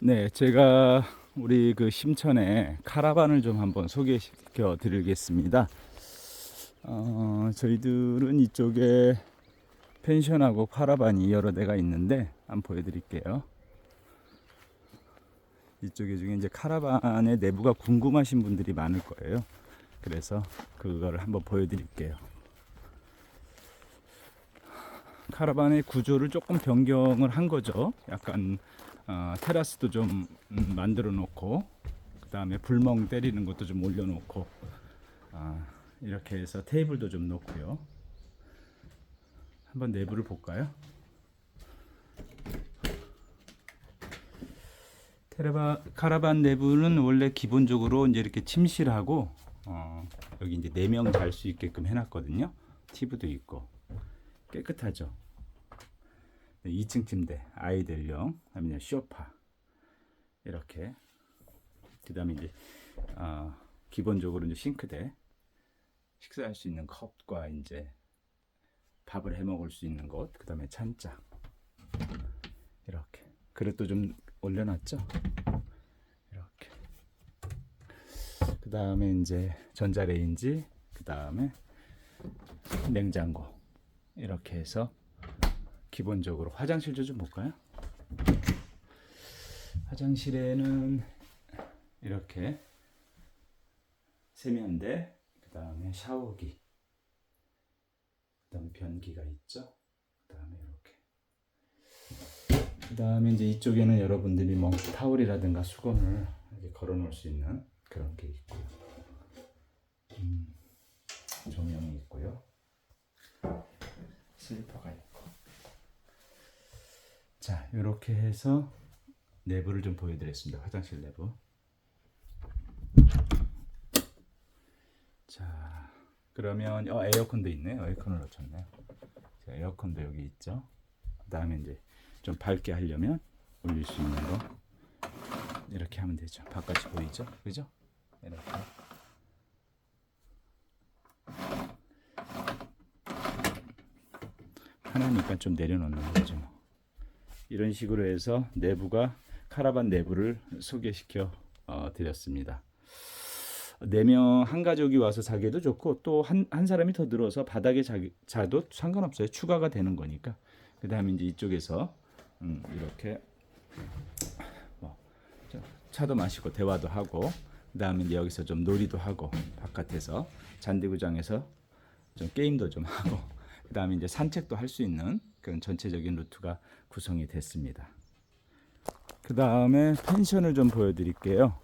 네, 제가 우리 그 심천에 카라반을 좀 한번 소개시켜 드리겠습니다. 어, 저희들은 이쪽에 펜션하고 카라반이 여러 대가 있는데 한번 보여드릴게요. 이쪽에 중에 이제 카라반의 내부가 궁금하신 분들이 많을 거예요. 그래서 그거를 한번 보여드릴게요. 카라반의 구조를 조금 변경을 한 거죠. 약간 어, 테라스도 좀 음, 만들어 놓고 그 다음에 불멍 때리는 것도 좀 올려놓고 아, 이렇게 해서 테이블도 좀 놓고요. 한번 내부를 볼까요? 테라바 카라반 내부는 원래 기본적으로 이제 이렇게 침실하고 어, 여기 이제 네 명 잘 수 있게끔 해놨거든요. TV도 있고 깨끗하죠. 네, 2층 침대 아이들용 그다음에 쇼파. 이렇게. 그다음에 이제 어, 기본적으로 이제 싱크대. 식사할 수 있는 컵과 이제 밥을 해 먹을 수 있는 곳 그다음에 찬장 이렇게. 그릇도 좀 올려놨죠? 이렇게. 그다음에 이제 전자레인지 그다음에 냉장고. 이렇게 해서 기본적으로 화장실도 좀 볼까요? 화장실에는 이렇게 세면대, 그 다음에 샤워기, 그 다음에 변기가 있죠. 그 다음에 이렇게. 그 다음에 이제 이쪽에는 여러분들이 뭐 타올이라든가 수건을 이렇게 걸어 놓을 수 있는 그런 게 있고요. 음, 조명이 있고요. 슬리퍼가 있고. 자, 이렇게 해서 내부를 좀 보여드렸습니다. 화장실 내부. 자, 그러면 어, 에어컨도 있네요. 에어컨을 놓쳤네요. 자, 에어컨도 여기 있죠. 그다음에 이제 좀 밝게 하려면 올릴 수 있는 거 이렇게 하면 되죠. 바깥이 보이죠? 그죠? 이렇게. 하나니까 좀 내려놓는 거죠. 뭐. 이런 식으로 해서 내부가 카라반 내부를 소개시켜 어, 드렸습니다. 네 명 한 가족이 와서 자기도 좋고 또 한 한 사람이 더 들어서 바닥에 자, 자도 상관없어요. 추가가 되는 거니까. 그다음에 이제 이쪽에서 음, 이렇게 뭐 자, 차도 마시고 대화도 하고 그다음에 이제 여기서 좀 놀이도 하고 바깥에서 잔디구장에서 좀 게임도 좀 하고 그다음에 이제 산책도 할 수 있는 그런 전체적인 루트가 구성이 됐습니다. 그 다음에 펜션을 좀 보여드릴게요.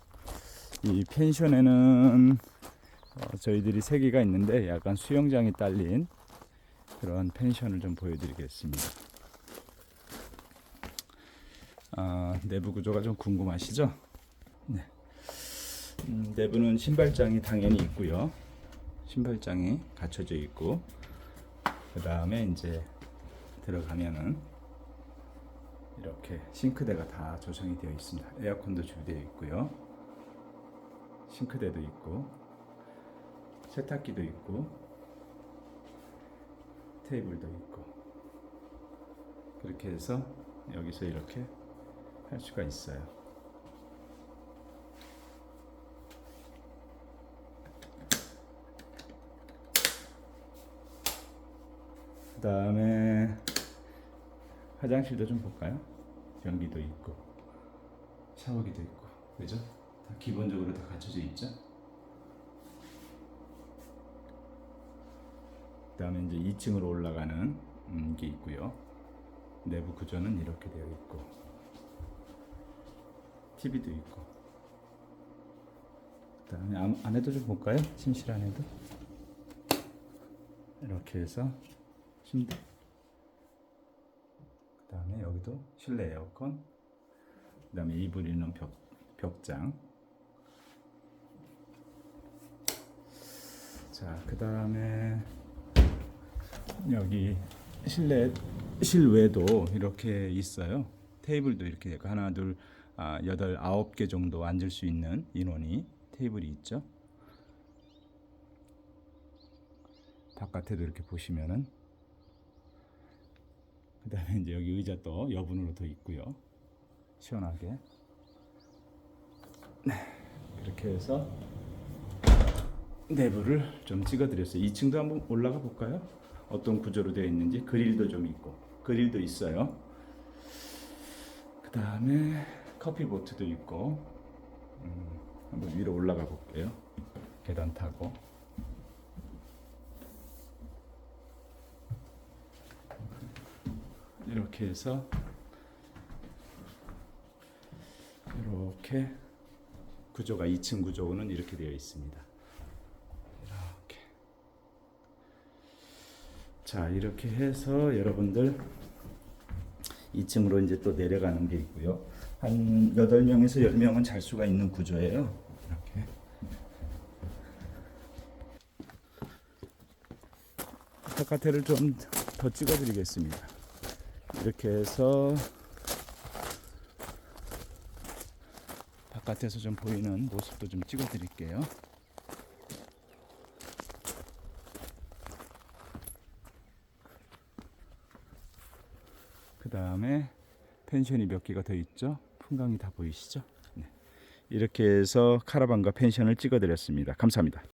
이 펜션에는 어, 저희들이 세 개가 있는데 약간 수영장이 딸린 그런 펜션을 좀 보여드리겠습니다. 아, 내부 구조가 좀 궁금하시죠? 네. 음, 내부는 신발장이 당연히 있고요. 신발장이 갖춰져 있고 그 다음에 이제 들어가면은 이렇게 싱크대가 다 조성이 되어 있습니다. 에어컨도 준비되어 있고요. 싱크대도 있고 세탁기도 있고 테이블도 있고 그렇게 해서 여기서 이렇게 할 수가 있어요. 그 다음에 화장실도 좀 볼까요? 변기도 있고 샤워기도 있고 그죠? 다 기본적으로 다 갖춰져 있죠. 그 다음에 이제 2층으로 올라가는 음, 게 있고요. 내부 구조는 이렇게 되어 있고 TV도 있고 그 다음에 안- 안에도 좀 볼까요? 침실 안에도 이렇게 해서 침대 그 다음에 여기도 실내 에어컨 그 다음에 이불 있는 벽 벽장. 자 그 다음에 여기 실내 실외도 이렇게 있어요. 테이블도 이렇게 되고 하나 둘 아, 여덟 아홉 개 정도 앉을 수 있는 인원이 테이블이 있죠. 바깥에도 이렇게 보시면은 그 다음에 이제 여기 의자 또 여분으로 더 있고요. 시원하게. 이렇게 해서 내부를 좀 찍어드렸어요. 2층도 한번 올라가 볼까요? 어떤 구조로 되어 있는지 그릴도 좀 있고 그릴도 있어요. 그 다음에 커피 보트도 있고 음, 한번 위로 올라가 볼게요. 계단 타고 이렇게 해서 이렇게 구조가 2층 구조는 이렇게 되어 있습니다. 이렇게. 자, 이렇게 해서 여러분들 2층으로 이제 또 내려가는 게 있고요. 한 8명에서 10명은 잘 수가 있는 구조예요. 이렇게. 바깥에를 좀 더 찍어 드리겠습니다. 이렇게 해서 바깥에서 좀 보이는 모습도 좀 찍어 드릴게요. 그 다음에 펜션이 몇 개가 더 있죠? 풍광이 다 보이시죠? 네. 이렇게 해서 카라반과 펜션을 찍어 드렸습니다. 감사합니다.